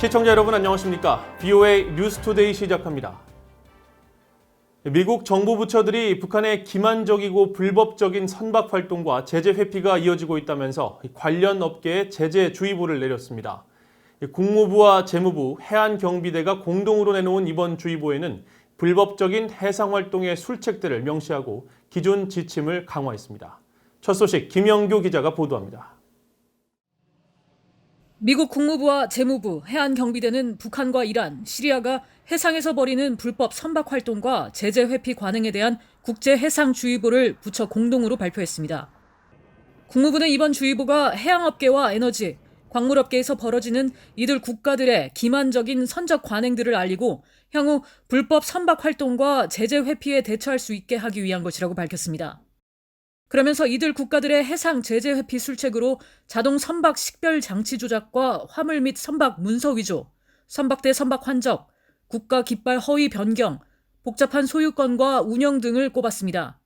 시청자 여러분 안녕하십니까? BOA 뉴스투데이 시작합니다. 미국 정부 부처들이 북한의 기만적이고 불법적인 선박 활동과 제재 회피가 이어지고 있다면서 관련 업계에 제재 주의보를 내렸습니다. 국무부와 재무부, 해안경비대가 공동으로 내놓은 이번 주의보에는 불법적인 해상 활동의 술책들을 명시하고 기존 지침을 강화했습니다. 첫 소식 김영규 기자가 보도합니다. 미국 국무부와 재무부, 해안경비대는 북한과 이란, 시리아가 해상에서 벌이는 불법 선박 활동과 제재 회피 관행에 대한 국제 해상 주의보를 부처 공동으로 발표했습니다. 국무부는 이번 주의보가 해양업계와 에너지, 광물업계에서 벌어지는 이들 국가들의 기만적인 선적 관행들을 알리고 향후 불법 선박 활동과 제재 회피에 대처할 수 있게 하기 위한 것이라고 밝혔습니다. 그러면서 이들 국가들의 해상 제재 회피 술책으로 자동 선박 식별 장치 조작과 화물 및 선박 문서 위조, 선박대 선박 환적, 국가 깃발 허위 변경, 복잡한 소유권과 운영 등을 꼽았습니다.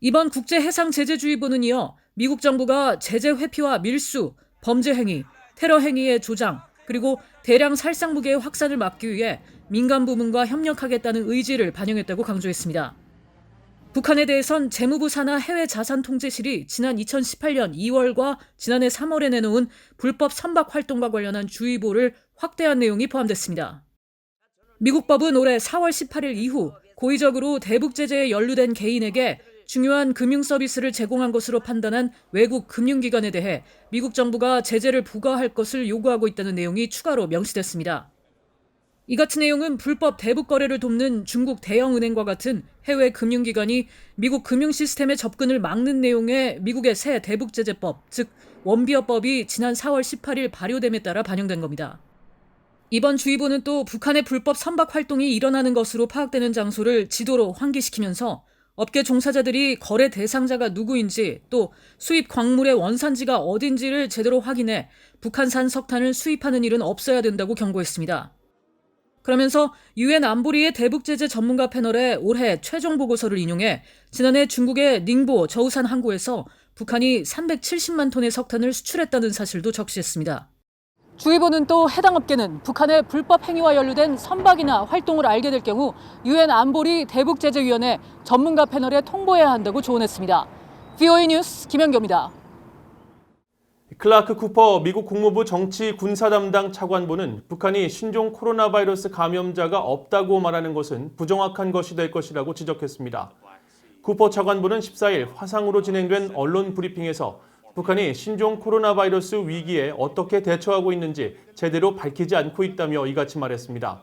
이번 국제 해상 제재주의보는 이어 미국 정부가 제재 회피와 밀수, 범죄 행위, 테러 행위의 조장, 그리고 대량 살상 무게의 확산을 막기 위해 민간 부문과 협력하겠다는 의지를 반영했다고 강조했습니다. 북한에 대해선 재무부 산하 해외 자산 통제실이 지난 2018년 2월과 지난해 3월에 내놓은 불법 선박 활동과 관련한 주의보를 확대한 내용이 포함됐습니다. 미국 법은 올해 4월 18일 이후 고의적으로 대북 제재에 연루된 개인에게 중요한 금융 서비스를 제공한 것으로 판단한 외국 금융기관에 대해 미국 정부가 제재를 부과할 것을 요구하고 있다는 내용이 추가로 명시됐습니다. 이 같은 내용은 불법 대북 거래를 돕는 중국 대형은행과 같은 해외 금융기관이 미국 금융 시스템에 접근을 막는 내용의 미국의 새 대북 제재법, 즉 원비어법이 지난 4월 18일 발효됨에 따라 반영된 겁니다. 이번 주의보는 또 북한의 불법 선박 활동이 일어나는 것으로 파악되는 장소를 지도로 환기시키면서 업계 종사자들이 거래 대상자가 누구인지 또 수입 광물의 원산지가 어딘지를 제대로 확인해 북한산 석탄을 수입하는 일은 없어야 된다고 경고했습니다. 그러면서 유엔 안보리의 대북 제재 전문가 패널의 올해 최종 보고서를 인용해 지난해 중국의 닝보 저우산 항구에서 북한이 370만 톤의 석탄을 수출했다는 사실도 적시했습니다. 주의보는 또 해당 업계는 북한의 불법 행위와 연루된 선박이나 활동을 알게 될 경우 유엔 안보리 대북 제재 위원회 전문가 패널에 통보해야 한다고 조언했습니다. VOA 뉴스 김현경입니다. 클라크 쿠퍼 미국 국무부 정치 군사 담당 차관보는 북한이 신종 코로나 바이러스 감염자가 없다고 말하는 것은 부정확한 것이 될 것이라고 지적했습니다. 쿠퍼 차관보는 14일 화상으로 진행된 언론 브리핑에서 북한이 신종 코로나 바이러스 위기에 어떻게 대처하고 있는지 제대로 밝히지 않고 있다며 이같이 말했습니다.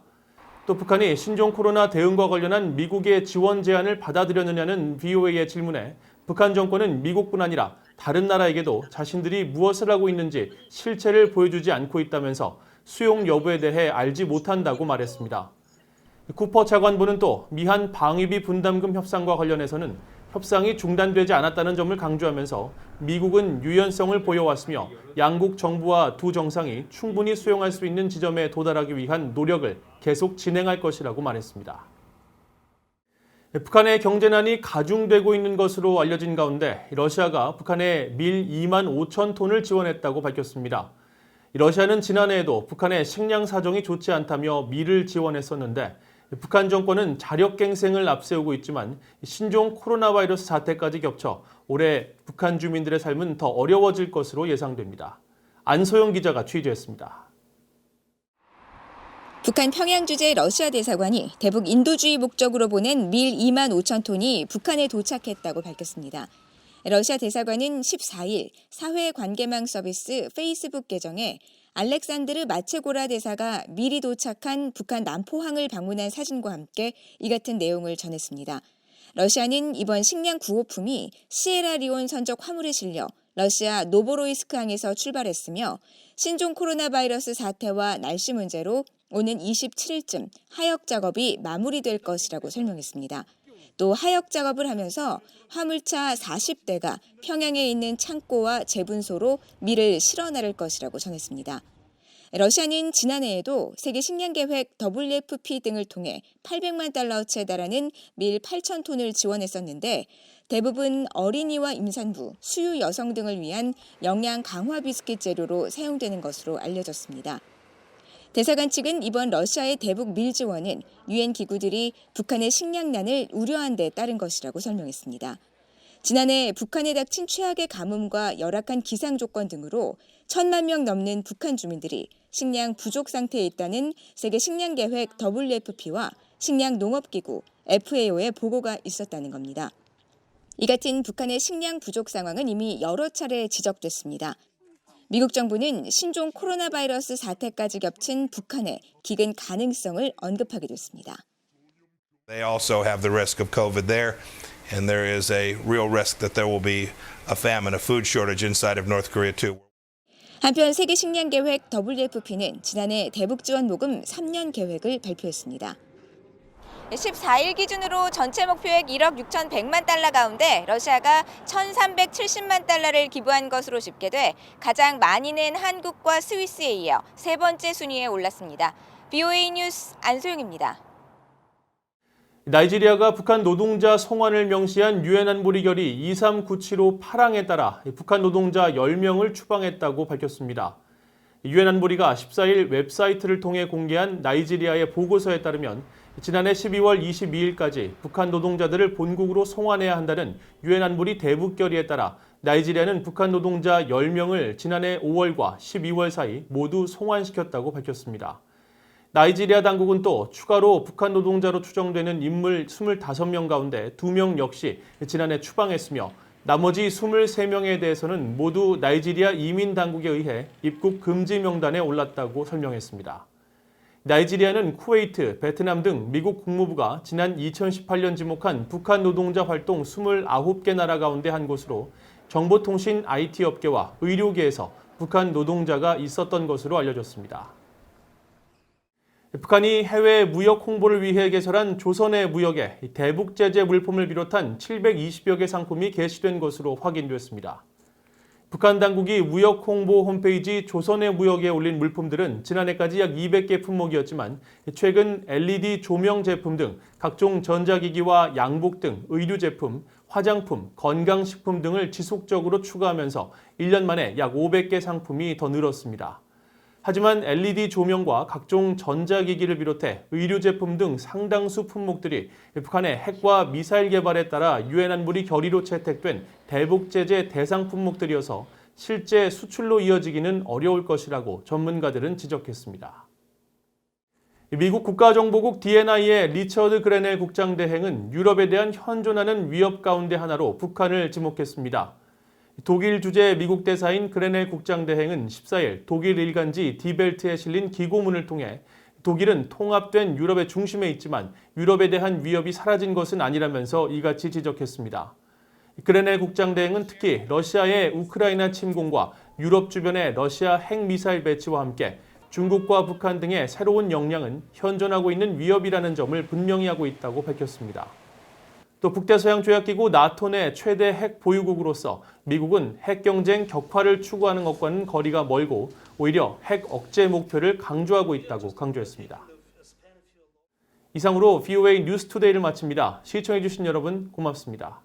또 북한이 신종 코로나 대응과 관련한 미국의 지원 제안을 받아들였느냐는 VOA의 질문에 북한 정권은 미국뿐 아니라 다른 나라에게도 자신들이 무엇을 하고 있는지 실체를 보여주지 않고 있다면서 수용 여부에 대해 알지 못한다고 말했습니다. 쿠퍼 차관보는 또 미한 방위비 분담금 협상과 관련해서는 협상이 중단되지 않았다는 점을 강조하면서 미국은 유연성을 보여왔으며 양국 정부와 두 정상이 충분히 수용할 수 있는 지점에 도달하기 위한 노력을 계속 진행할 것이라고 말했습니다. 북한의 경제난이 가중되고 있는 것으로 알려진 가운데 러시아가 북한에 밀 2만 5천 톤을 지원했다고 밝혔습니다. 러시아는 지난해에도 북한의 식량 사정이 좋지 않다며 밀을 지원했었는데 북한 정권은 자력갱생을 앞세우고 있지만 신종 코로나 바이러스 사태까지 겹쳐 올해 북한 주민들의 삶은 더 어려워질 것으로 예상됩니다. 안소영 기자가 취재했습니다. 북한 평양 주재 러시아 대사관이 대북 인도주의 목적으로 보낸 밀 2만 5천 톤이 북한에 도착했다고 밝혔습니다. 러시아 대사관은 14일 사회 관계망 서비스 페이스북 계정에 알렉산드르 마체고라 대사가 미리 도착한 북한 남포항을 방문한 사진과 함께 이 같은 내용을 전했습니다. 러시아는 이번 식량 구호품이 시에라리온 선적 화물에 실려 러시아 노보로이스크 항에서 출발했으며 신종 코로나 바이러스 사태와 날씨 문제로 오는 27일쯤 하역 작업이 마무리될 것이라고 설명했습니다. 또 하역 작업을 하면서 화물차 40대가 평양에 있는 창고와 재분소로 밀을 실어 나를 것이라고 전했습니다. 러시아는 지난해에도 세계 식량 계획 WFP 등을 통해 800만 달러어치에 달하는 밀 8천 톤을 지원했었는데 대부분 어린이와 임산부, 수유 여성 등을 위한 영양 강화 비스킷 재료로 사용되는 것으로 알려졌습니다. 대사관 측은 이번 러시아의 대북 밀 지원은 유엔 기구들이 북한의 식량난을 우려한 데 따른 것이라고 설명했습니다. 지난해 북한에 닥친 최악의 가뭄과 열악한 기상 조건 등으로 천만 명 넘는 북한 주민들이 식량 부족 상태에 있다는 세계 식량 계획 WFP와 식량 농업 기구 FAO의 보고가 있었다는 겁니다. 이 같은 북한의 식량 부족 상황은 이미 여러 차례 지적됐습니다. 미국 정부는 신종 코로나 바이러스 사태까지 겹친 북한의 기근 가능성을 언급하기도 했습니다. They also have the risk of COVID there, and there is a real risk that there will be a famine, a food shortage inside of North Korea too. 한편 세계 식량 계획 WFP는 지난해 대북 지원 모금 3년 계획을 발표했습니다. 14일 기준으로 전체 목표액 1억 6,100만 달러 가운데 러시아가 1,370만 달러를 기부한 것으로 집계돼 가장 많이 낸 한국과 스위스에 이어 세 번째 순위에 올랐습니다. BOA 뉴스 안소영입니다. 나이지리아가 북한 노동자 송환을 명시한 유엔 안보리 결의 23975 파랑에 따라 북한 노동자 10명을 추방했다고 밝혔습니다. 유엔 안보리가 14일 웹사이트를 통해 공개한 나이지리아의 보고서에 따르면 지난해 12월 22일까지 북한 노동자들을 본국으로 송환해야 한다는 유엔 안보리 대북 결의에 따라 나이지리아는 북한 노동자 10명을 지난해 5월과 12월 사이 모두 송환시켰다고 밝혔습니다. 나이지리아 당국은 또 추가로 북한 노동자로 추정되는 인물 25명 가운데 2명 역시 지난해 추방했으며 나머지 23명에 대해서는 모두 나이지리아 이민 당국에 의해 입국 금지 명단에 올랐다고 설명했습니다. 나이지리아는 쿠웨이트, 베트남 등 미국 국무부가 지난 2018년 지목한 북한 노동자 활동 29개 나라 가운데 한 곳으로 정보통신 IT 업계와 의료계에서 북한 노동자가 있었던 것으로 알려졌습니다. 북한이 해외 무역 홍보를 위해 개설한 조선의 무역에 대북 제재 물품을 비롯한 720여 개 상품이 게시된 것으로 확인됐습니다. 북한 당국이 무역 홍보 홈페이지 조선의 무역에 올린 물품들은 지난해까지 약 200개 품목이었지만 최근 LED 조명 제품 등 각종 전자기기와 양복 등 의류 제품, 화장품, 건강식품 등을 지속적으로 추가하면서 1년 만에 약 500개 상품이 더 늘었습니다. 하지만 LED 조명과 각종 전자기기를 비롯해 의류 제품 등 상당수 품목들이 북한의 핵과 미사일 개발에 따라 유엔 안보리 결의로 채택된 대북 제재 대상 품목들이어서 실제 수출로 이어지기는 어려울 것이라고 전문가들은 지적했습니다. 미국 국가정보국 DNI의 리처드 그레넬 국장 대행은 유럽에 대한 현존하는 위협 가운데 하나로 북한을 지목했습니다. 독일 주재 미국 대사인 그레넬 국장 대행은 14일 독일 일간지 디벨트에 실린 기고문을 통해 독일은 통합된 유럽의 중심에 있지만 유럽에 대한 위협이 사라진 것은 아니라면서 이같이 지적했습니다. 그레넬 국장 대행은 특히 러시아의 우크라이나 침공과 유럽 주변의 러시아 핵미사일 배치와 함께 중국과 북한 등의 새로운 역량은 현존하고 있는 위협이라는 점을 분명히 하고 있다고 밝혔습니다. 또 북대서양조약기구 나토 내 최대 핵 보유국으로서 미국은 핵 경쟁 격화를 추구하는 것과는 거리가 멀고 오히려 핵 억제 목표를 강조하고 있다고 강조했습니다. 이상으로 VOA 뉴스투데이를 마칩니다. 시청해주신 여러분 고맙습니다.